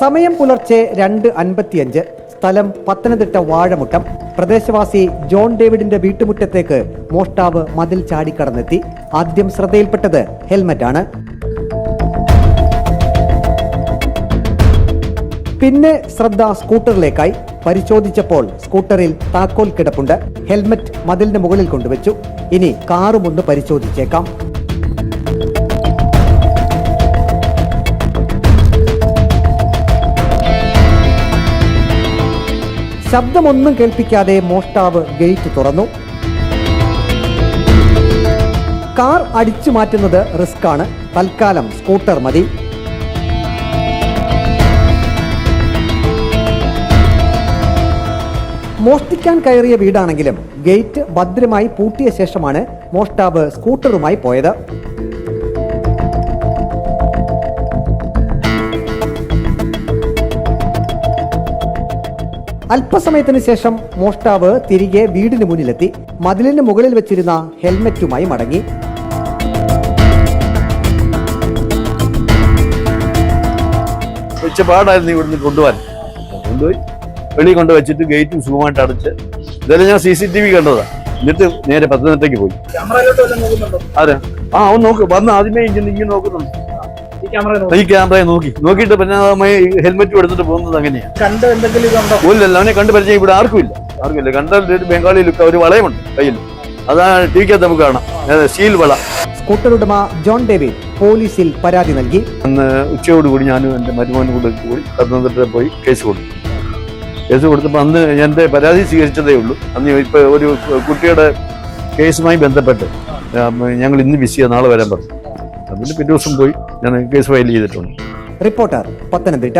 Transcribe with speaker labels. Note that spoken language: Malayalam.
Speaker 1: സമയം പുലർച്ചെ രണ്ട് അൻപത്തിയഞ്ച്. സ്ഥലം പത്തനംതിട്ട വാഴമുട്ടം. പ്രദേശവാസി ജോൺ ഡേവിഡിന്റെ വീട്ടുമുറ്റത്തേക്ക് മോഷ്ടാവ് മതിൽ ചാടിക്കടന്നെത്തി ആദ്യം ശ്രദ്ധയിൽപ്പെട്ടത് ഹെൽമറ്റാണ്. പിന്നെ ശ്രദ്ധ സ്കൂട്ടറിലേക്കായി. പരിശോധിച്ചപ്പോൾ സ്കൂട്ടറിൽ താക്കോൽ കിടപ്പുണ്ട്. ഹെൽമറ്റ് മതിലിന് മുകളിൽ കൊണ്ടുവച്ചു. ഇനി കാറുമൊന്ന് പരിശോധിച്ചേക്കാം. ശബ്ദമൊന്നും കേൾപ്പിക്കാതെ മോഷ്ടാവ് ഗേറ്റ് തുറന്നു. കാർ അടിച്ചു മാറ്റുന്നത് റിസ്ക് ആണ് തൽക്കാലം സ്കൂട്ടർ മതി. മോഷ്ടിക്കാൻ കയറിയ വീടാണെങ്കിലും ഗേറ്റ് ഭദ്രമായി പൂട്ടിയ ശേഷമാണ് മോഷ്ടാവ് സ്കൂട്ടറുമായി പോയത്. അല്പസമയത്തിന് ശേഷം മോഷ്ടാവ് തിരികെ വീടിന് മുന്നിലെത്തി. മതിലിന് മുകളിൽ വെച്ചിരുന്ന ഹെൽമറ്റുമായി മടങ്ങി.
Speaker 2: വെച്ച പാടായിരുന്നു ഇവിടുന്ന് കൊണ്ടുപോകാൻ. കൊണ്ടുപോയി. വെളിയിൽ കൊണ്ട് വെച്ചിട്ട് ഗേറ്റും സുഖമായിട്ട് അടച്ച്. ഇതെല്ലാം ഞാൻ സി സി ടി വി കണ്ടതാ. എന്നിട്ട് നേരെ പത്തനംതിട്ടയ്ക്ക് പോയി. ആരാ? ആ അവൻ നോക്ക്. വന്ന് ആദ്യമേ ഇങ്ങനെ നോക്കുന്നുണ്ട്.
Speaker 3: ഈ ക്യാമറ
Speaker 2: ഈ ക്യാമറയെ നോക്കി. നോക്കിയിട്ട് പിന്നെ ഹെൽമെറ്റ് എടുത്തിട്ട് പോകുന്നത് അങ്ങനെയാണ്
Speaker 3: കണ്ട് എന്തെങ്കിലും
Speaker 2: പോലില്ല അവനെ കണ്ട് പരിചയം ഇവിടെ ആർക്കും ഇല്ല ആർക്കും ഇല്ല കണ്ടാൽ ബംഗാളി ലുക്ക് ഒരു വളയമുണ്ട് കയ്യിൽ. അതാണ് ടി വിക്കകത്ത് നമുക്ക് കാണാം. സ്റ്റീൽ വള.
Speaker 1: സ്കൂട്ടർ ഉടമ ജോൺ ഡേവിഡ് പോലീസിൽ പരാതി നൽകി.
Speaker 2: അന്ന് ഉച്ചയോടുകൂടി ഞാനും എന്റെ മരുമോനും കൂടെ കൂടി പത്തനംതിട്ട പോയി കേസ് കൊടുത്തു. കേസ് കൊടുത്തപ്പോൾ അന്ന് എന്റെ പരാതി സ്വീകരിച്ചതേ ഉള്ളൂ. അന്ന് ഇപ്പോൾ ഒരു കുട്ടിയുടെ കേസുമായി ബന്ധപ്പെട്ട് ഞങ്ങൾ ഇന്ന് ബിസിയാണ് നാളെ വരാൻ പറഞ്ഞു. അതിന് പിറ്റേ ദിവസം പോയി. ഞാൻ കേസ് ഫയൽ ചെയ്തിട്ടുണ്ട്.
Speaker 1: റിപ്പോർട്ടർ പത്തനംതിട്ട.